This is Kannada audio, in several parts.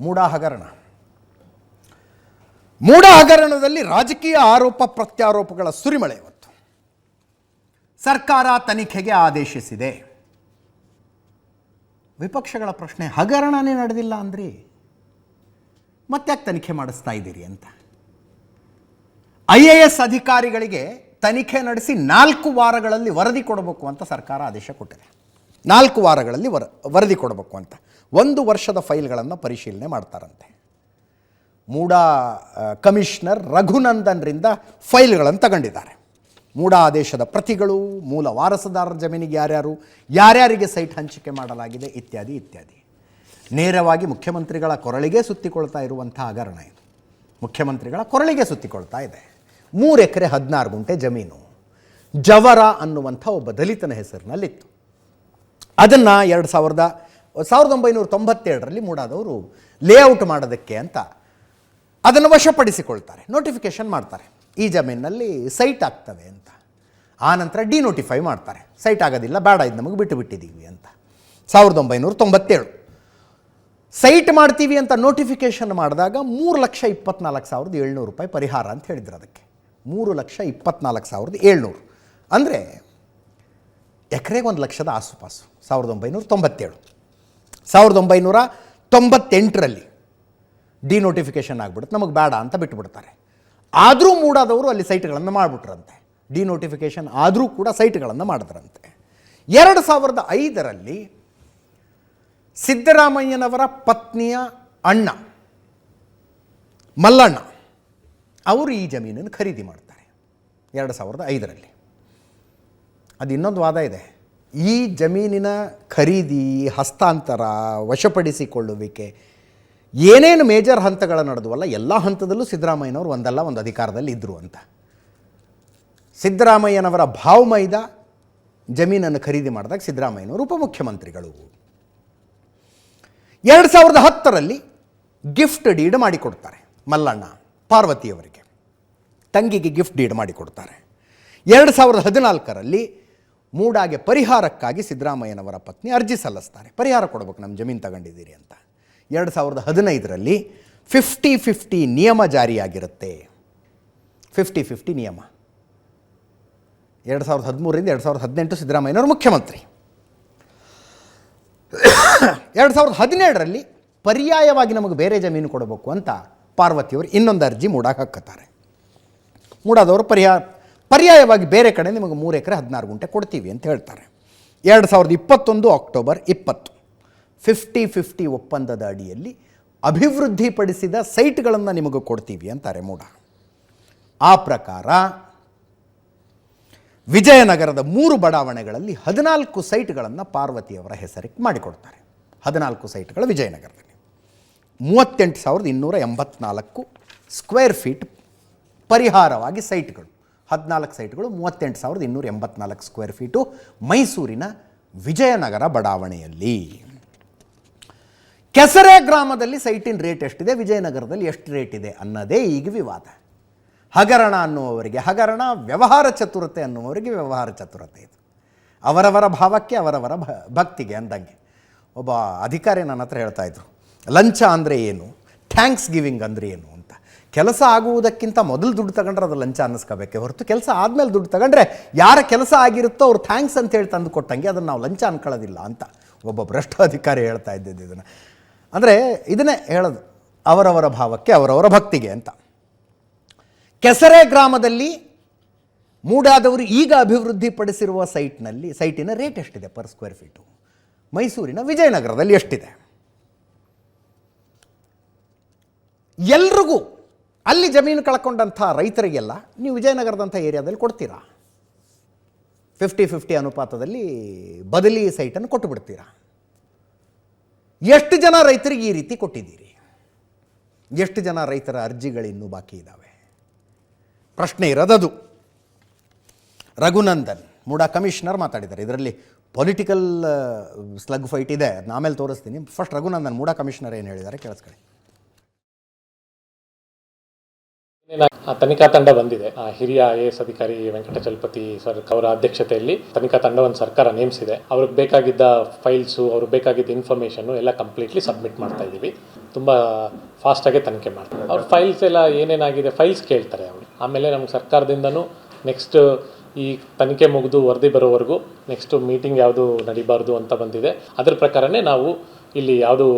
ಮೂಡ ಹಗರಣ ಮೂಡ ಹಗರಣದಲ್ಲಿ ರಾಜಕೀಯ ಆರೋಪ ಪ್ರತ್ಯಾರೋಪಗಳ ಸುರಿಮಳೆ ಇವತ್ತು. ಸರ್ಕಾರ ತನಿಖೆಗೆ ಆದೇಶಿಸಿದೆ. ವಿಪಕ್ಷಗಳ ಪ್ರಶ್ನೆ, ಹಗರಣನೇ ನಡೆದಿಲ್ಲ ಅಂದ್ರಿ ಮತ್ತ್ಯಾಕೆ ತನಿಖೆ ಮಾಡಿಸ್ತಾ ಇದ್ದೀರಿ ಅಂತ. ಐ ಎ ಎಸ್ ಅಧಿಕಾರಿಗಳಿಗೆ ತನಿಖೆ ನಡೆಸಿ ನಾಲ್ಕು ವಾರಗಳಲ್ಲಿ ವರದಿ ಕೊಡಬೇಕು ಅಂತ ಸರ್ಕಾರ ಆದೇಶ ಕೊಟ್ಟಿದೆ. ನಾಲ್ಕು ವಾರಗಳಲ್ಲಿ ವರ, ವರದಿ ಕೊಡಬೇಕು ಅಂತ. ಒಂದು ವರ್ಷದ ಫೈಲ್ಗಳನ್ನು ಪರಿಶೀಲನೆ ಮಾಡ್ತಾರಂತೆ. ಮೂಡಾ ಕಮಿಷನರ್ ರಘುನಂದನ್ರಿಂದ ಫೈಲ್ಗಳನ್ನು ತಗೊಂಡಿದ್ದಾರೆ. ಮೂಡಾ ಆದೇಶದ ಪ್ರತಿಗಳು, ಮೂಲ ವಾರಸದಾರರ ಜಮೀನಿಗೆ ಯಾರ್ಯಾರು, ಯಾರ್ಯಾರಿಗೆ ಸೈಟ್ ಹಂಚಿಕೆ ಮಾಡಲಾಗಿದೆ ಇತ್ಯಾದಿ ಇತ್ಯಾದಿ. ನೇರವಾಗಿ ಮುಖ್ಯಮಂತ್ರಿಗಳ ಕೊರಳಿಗೆ ಸುತ್ತಿಕೊಳ್ತಾ ಇರುವಂಥ ಹಗರಣ ಇದು. ಮುಖ್ಯಮಂತ್ರಿಗಳ ಕೊರಳಿಗೆ ಸುತ್ತಿಕೊಳ್ತಾ ಇದೆ. ಮೂರು ಎಕರೆ ಹದಿನಾರು ಗುಂಟೆ ಜಮೀನು. ಜವರ ಅನ್ನುವಂಥ ಒಬ್ಬ ದಲಿತನ ಹೆಸರಿನಲ್ಲಿತ್ತು. ಅದನ್ನು ಎರಡು ಸಾವಿರದ ಸಾವಿರದ ಒಂಬೈನೂರ ತೊಂಬತ್ತೇಳರಲ್ಲಿ ಮೂಡಾದವರು ಲೇಔಟ್ ಮಾಡೋದಕ್ಕೆ ಅಂತ ಅದನ್ನು ವಶಪಡಿಸಿಕೊಳ್ತಾರೆ ನೋಟಿಫಿಕೇಷನ್ ಮಾಡ್ತಾರೆ. ಈ ಜಮೀನಿನಲ್ಲಿ ಸೈಟ್ ಆಗ್ತವೆ ಅಂತ. ಆನಂತರ ಡಿನೋಟಿಫೈ ಮಾಡ್ತಾರೆ. ಸೈಟ್ ಆಗೋದಿಲ್ಲ, ಬೇಡ, ಇದು ನಮಗೆ ಬಿಟ್ಟು ಬಿಟ್ಟಿದ್ದೀವಿ ಅಂತ. ಸಾವಿರದ ಒಂಬೈನೂರ ತೊಂಬತ್ತೇಳು. ಸೈಟ್ ಮಾಡ್ತೀವಿ ಅಂತ ನೋಟಿಫಿಕೇಷನ್ ಮಾಡಿದಾಗ ಮೂರು ಲಕ್ಷ ಇಪ್ಪತ್ನಾಲ್ಕು ಸಾವಿರದ ಏಳ್ನೂರು ರೂಪಾಯಿ ಪರಿಹಾರ ಅಂತ ಹೇಳಿದ್ರು ಅದಕ್ಕೆ. ಮೂರು ಲಕ್ಷ ಇಪ್ಪತ್ನಾಲ್ಕು ಸಾವಿರದ ಏಳ್ನೂರು. ಅಂದರೆ ಎಕರೆಗೆ ಒಂದು ಲಕ್ಷದ ಆಸುಪಾಸು, ಸಾವಿರದ ಒಂಬೈನೂರ ತೊಂಬತ್ತೇಳು. ಸಾವಿರದ ಒಂಬೈನೂರ ತೊಂಬತ್ತೆಂಟರಲ್ಲಿ ಡಿನೋಟಿಫಿಕೇಷನ್ ಆಗಿಬಿಡುತ್ತೆ. ನಮಗೆ ಬೇಡ ಅಂತ ಬಿಟ್ಟುಬಿಡ್ತಾರೆ ಆದರೂ ಮೂಡಾದವರು ಅಲ್ಲಿ ಸೈಟ್ಗಳನ್ನು ಮಾಡಿಬಿಟ್ರಂತೆ. ಡಿನೋಟಿಫಿಕೇಷನ್ ಆದರೂ ಕೂಡ ಸೈಟ್ಗಳನ್ನು ಮಾಡಿದ್ರಂತೆ. ಎರಡು ಸಾವಿರದ ಐದರಲ್ಲಿ ಸಿದ್ದರಾಮಯ್ಯನವರ ಪತ್ನಿಯ ಅಣ್ಣ ಮಲ್ಲಣ್ಣ, ಅವರು ಈ ಜಮೀನನ್ನು ಖರೀದಿ ಮಾಡ್ತಾರೆ. ಎರಡು ಸಾವಿರದ ಐದರಲ್ಲಿ. ಅದು ಇನ್ನೊಂದು ವಾದ ಇದೆ. ಈ ಜಮೀನಿನ ಖರೀದಿ, ಹಸ್ತಾಂತರ, ವಶಪಡಿಸಿಕೊಳ್ಳುವಿಕೆ ಏನೇನು ಮೇಜರ್ ಹಂತಗಳು ನಡೆದುವಲ್ಲ, ಎಲ್ಲ ಹಂತದಲ್ಲೂ ಸಿದ್ದರಾಮಯ್ಯನವರು ಒಂದಲ್ಲ, ಒಂದು ಅಧಿಕಾರದಲ್ಲಿ ಇದ್ದರು ಅಂತ. ಸಿದ್ದರಾಮಯ್ಯನವರ ಭಾವಮೈದ ಜಮೀನನ್ನು ಖರೀದಿ ಮಾಡಿದಾಗ ಸಿದ್ದರಾಮಯ್ಯನವರು ಉಪಮುಖ್ಯಮಂತ್ರಿಗಳು. ಎರಡು ಸಾವಿರದ ಹತ್ತರಲ್ಲಿ ಗಿಫ್ಟ್ ಡೀಡ್ ಮಾಡಿಕೊಡ್ತಾರೆ ಮಲ್ಲಣ್ಣ ಪಾರ್ವತಿಯವರಿಗೆ. ತಂಗಿಗೆ ಗಿಫ್ಟ್ ಡೀಡ್ ಮಾಡಿಕೊಡ್ತಾರೆ. ಎರಡು ಸಾವಿರದ ಹದಿನಾಲ್ಕರಲ್ಲಿ ಮೂಡಾಗೆ ಪರಿಹಾರಕ್ಕಾಗಿ ಸಿದ್ದರಾಮಯ್ಯನವರ ಪತ್ನಿ ಅರ್ಜಿ ಸಲ್ಲಿಸ್ತಾರೆ. ಪರಿಹಾರ ಕೊಡಬೇಕು ನಮ್ಮ ಜಮೀನು ತಗೊಂಡಿದ್ದೀರಿ ಅಂತ. ಎರಡು ಸಾವಿರದ ಹದಿನೈದರಲ್ಲಿ ಫಿಫ್ಟಿ ಫಿಫ್ಟಿ ನಿಯಮ ಜಾರಿಯಾಗಿರುತ್ತೆ. ಫಿಫ್ಟಿ ಫಿಫ್ಟಿ ನಿಯಮ. ಎರಡು ಸಾವಿರದ ಹದಿಮೂರರಿಂದ ಎರಡು ಸಾವಿರದ ಹದಿನೆಂಟು ಸಿದ್ದರಾಮಯ್ಯನವರು ಮುಖ್ಯಮಂತ್ರಿ. ಎರಡು ಸಾವಿರದ ಹದಿನೇಳರಲ್ಲಿ ಪರ್ಯಾಯವಾಗಿ ನಮಗೆ ಬೇರೆ ಜಮೀನು ಕೊಡಬೇಕು ಅಂತ ಪಾರ್ವತಿಯವರು ಇನ್ನೊಂದು ಅರ್ಜಿ ಮೂಡಾಗೆ ಹಾಕತ್ತಾರೆ ಮೂಡಾದವರು ಪರ್ಯಾಯ ಪರ್ಯಾಯವಾಗಿ ಬೇರೆ ಕಡೆ ನಿಮಗೆ ಮೂರು ಎಕರೆ ಹದಿನಾರು ಗುಂಟೆ ಕೊಡ್ತೀವಿ ಅಂತ ಹೇಳ್ತಾರೆ. ಎರಡು ಸಾವಿರದ ಇಪ್ಪತ್ತೊಂದು ಅಕ್ಟೋಬರ್ ಇಪ್ಪತ್ತು. ಫಿಫ್ಟಿ ಫಿಫ್ಟಿ ಒಪ್ಪಂದದ ಅಡಿಯಲ್ಲಿ ಅಭಿವೃದ್ಧಿಪಡಿಸಿದ ಸೈಟ್ಗಳನ್ನು ನಿಮಗೆ ಕೊಡ್ತೀವಿ ಅಂತಾರೆ ಮೂಡ ಆ ಪ್ರಕಾರ ವಿಜಯನಗರದ ಮೂರು ಬಡಾವಣೆಗಳಲ್ಲಿ ಹದಿನಾಲ್ಕು ಸೈಟ್ಗಳನ್ನು ಪಾರ್ವತಿಯವರ ಹೆಸರಿಗೆ ಮಾಡಿಕೊಡ್ತಾರೆ. ಹದಿನಾಲ್ಕು ಸೈಟ್ಗಳು ವಿಜಯನಗರದಲ್ಲಿ. ಮೂವತ್ತೆಂಟು ಸಾವಿರದ ಇನ್ನೂರ ಎಂಬತ್ನಾಲ್ಕು ಸ್ಕ್ವೇರ್ ಫೀಟ್ ಪರಿಹಾರವಾಗಿ ಸೈಟ್ಗಳು. ಹದಿನಾಲ್ಕು ಸೈಟ್ಗಳು ಮೂವತ್ತೆಂಟು ಸಾವಿರದ ಇನ್ನೂರ ಎಂಬತ್ನಾಲ್ಕು ಸ್ಕ್ವೇರ್ ಫೀಟು ಮೈಸೂರಿನ ವಿಜಯನಗರ ಬಡಾವಣೆಯಲ್ಲಿ. ಕೆಸರೆ ಗ್ರಾಮದಲ್ಲಿ ಸೈಟಿನ ರೇಟ್ ಎಷ್ಟಿದೆ? ವಿಜಯನಗರದಲ್ಲಿ ಎಷ್ಟು ರೇಟ್ ಇದೆ ಅನ್ನೋದೇ ಈಗ ವಿವಾದ. ಹಗರಣ ಅನ್ನುವವರಿಗೆ, ಹಗರಣ ವ್ಯವಹಾರ ಚತುರತೆ ಅನ್ನುವವರಿಗೆ ವ್ಯವಹಾರ ಚತುರತೆ ಇದು. ಅವರವರ ಭಾವಕ್ಕೆ, ಅವರವರ ಭಕ್ತಿಗೆ ಅಂದಂಗೆ. ಒಬ್ಬ ಅಧಿಕಾರಿ ನನ್ನ ಹತ್ರ ಹೇಳ್ತಾ ಇದ್ರು, ಲಂಚ ಅಂದರೆ ಏನು? ಥ್ಯಾಂಕ್ಸ್ ಗಿವಿಂಗ್ ಅಂದರೆ ಏನು? ಕೆಲಸ ಆಗುವುದಕ್ಕಿಂತ ಮೊದಲು ದುಡ್ಡು ತಗೊಂಡ್ರೆ ಅದು ಲಂಚ ಅನ್ನಿಸ್ಕೋಬೇಕೆ. ಹೊರತು ಕೆಲಸ ಆದಮೇಲೆ ದುಡ್ಡು ತಗೊಂಡ್ರೆ ಯಾರ ಕೆಲಸ ಆಗಿರುತ್ತೋ ಅವ್ರು ಥ್ಯಾಂಕ್ಸ್ ಅಂತ ಹೇಳಿ ತಂದು ಕೊಟ್ಟಂಗೆ ಅದನ್ನು ನಾವು ಲಂಚ ಅನ್ಕೊಳ್ಳೋದಿಲ್ಲ ಅಂತ ಒಬ್ಬ ಭ್ರಷ್ಟ ಅಧಿಕಾರಿ ಹೇಳ್ತಾ ಇದ್ದಿದ್ದು ಇದನ್ನು. ಅಂದರೆ ಇದನ್ನೇ ಹೇಳೋದು, ಅವರವರ ಭಾವಕ್ಕೆ, ಅವರವರ ಭಕ್ತಿಗೆ ಅಂತ. ಕೆಸರೆ ಗ್ರಾಮದಲ್ಲಿ ಮೂಡಾದವರು ಈಗ ಅಭಿವೃದ್ಧಿಪಡಿಸಿರುವ ಸೈಟ್ನಲ್ಲಿ, ಸೈಟಿನ ರೇಟ್ ಎಷ್ಟಿದೆ ಪರ್ ಸ್ಕ್ವೇರ್ ಫೀಟು ಮೈಸೂರಿನ ವಿಜಯನಗರದಲ್ಲಿ ಎಷ್ಟಿದೆ? ಎಲ್ರಿಗೂ ಅಲ್ಲಿ ಜಮೀನು ಕಳ್ಕೊಂಡಂಥ ರೈತರಿಗೆಲ್ಲ ನೀವು ವಿಜಯನಗರದಂಥ ಏರಿಯಾದಲ್ಲಿ ಕೊಡ್ತೀರಾ? ಫಿಫ್ಟಿ ಫಿಫ್ಟಿ ಅನುಪಾತದಲ್ಲಿ ಬದಲಿ ಸೈಟನ್ನು ಕೊಟ್ಟು ಬಿಡ್ತೀರಾ ಎಷ್ಟು ಜನ ರೈತರಿಗೆ ಈ ರೀತಿ ಕೊಟ್ಟಿದ್ದೀರಿ? ಎಷ್ಟು ಜನ ರೈತರ ಅರ್ಜಿಗಳಿನ್ನೂ ಬಾಕಿ ಇದ್ದಾವೆ ಪ್ರಶ್ನೆ ಇರೋದದು. ರಘುನಂದನ್, ಮೂಡಾ ಕಮಿಷನರ್ ಮಾತಾಡಿದ್ದಾರೆ. ಇದರಲ್ಲಿ ಪೊಲಿಟಿಕಲ್ ಸ್ಲಗ್ ಫೈಟ್ ಇದೆ. ಆಮೇಲೆ ತೋರಿಸ್ತೀನಿ. ಫಸ್ಟ್ ರಘುನಂದನ್, ಮೂಡಾ ಕಮಿಷನರ್ ಏನು ಹೇಳಿದ್ದಾರೆ ಕೇಳಿಸ್ಕೊಳ್ಳಿ. ತನಿಖಾ ತಂಡ ಬಂದಿದೆ. ಆ ಹಿರಿಯ ಐ ಎಸ್ ಅಧಿಕಾರಿ ವೆಂಕಟಚಲಪತಿ ಸರ್ ಅವರ ಅಧ್ಯಕ್ಷತೆಯಲ್ಲಿ ತನಿಖಾ ತಂಡವನ್ನು ಸರ್ಕಾರ ನೇಮಿಸಿದೆ. ಅವ್ರಿಗೆ ಬೇಕಾಗಿದ್ದ ಫೈಲ್ಸು, ಅವ್ರಿಗೆ ಬೇಕಾಗಿದ್ದ ಇನ್ಫಾರ್ಮೇಷನ್ನು ಎಲ್ಲ ಕಂಪ್ಲೀಟ್ಲಿ ಸಬ್ಮಿಟ್ ಮಾಡ್ತಾ ಇದ್ದೀವಿ. ತುಂಬ ಫಾಸ್ಟಾಗೆ ತನಿಖೆ ಮಾಡ್ತಾರೆ. ಅವ್ರ ಫೈಲ್ಸ್ ಎಲ್ಲ ಏನೇನಾಗಿದೆ ಫೈಲ್ಸ್ ಕೇಳ್ತಾರೆ ಅವರು. ಆಮೇಲೆ ನಮ್ಮ ಸರ್ಕಾರದಿಂದನೂ ನೆಕ್ಸ್ಟ್ ಈ ತನಿಖೆ ಮುಗಿದು ವರದಿ ಬರೋವರೆಗೂ ನೆಕ್ಸ್ಟ್ ಮೀಟಿಂಗ್ ಯಾವುದು ನಡಿಬಾರ್ದು ಅಂತ ಬಂದಿದೆ. ಅದ್ರ ಪ್ರಕಾರನೇ ನಾವು ಇಲ್ಲಿ ಯಾವುದು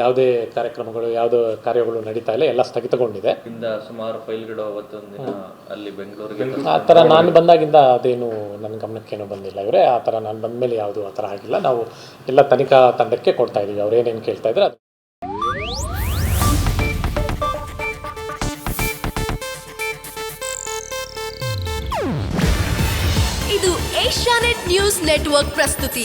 ಯಾವುದೇ ಕಾರ್ಯಕ್ರಮಗಳು ಯಾವುದೇ ಕಾರ್ಯಗಳು ನಡೀತಾ ಇಲ್ಲ ಎಲ್ಲ ಸ್ಥಗಿತಗೊಂಡಿದೆ. ಇಂದ ಸುಮಾರು ಫೈಲ್ಗಳು ಅವತ್ತೊಂದು ಅಲ್ಲಿ ಬೆಂಗಳೂರಿಗೆ ಆ ಥರ ನಾನು ಬಂದಾಗಿಂದ ಅದೇನು ನನ್ನ ಗಮನಕ್ಕೇನು ಬಂದಿಲ್ಲ ಇವರೇ. ಆ ಥರ ನಾನು ಬಂದಮೇಲೆ ಯಾವುದು ಆ ಥರ ಆಗಿಲ್ಲ. ನಾವು ಎಲ್ಲ ತನಿಖಾ ತಂಡಕ್ಕೆ ಕೊಡ್ತಾ ಇದ್ದೀವಿ ಅವ್ರು ಏನೇನು ಕೇಳ್ತಾ ಇದ್ರೆ ಅದು. ಇದು ಏಷ್ಯಾನೆಟ್ ನ್ಯೂಸ್ ನೆಟ್ವರ್ಕ್ ಪ್ರಸ್ತುತಿ.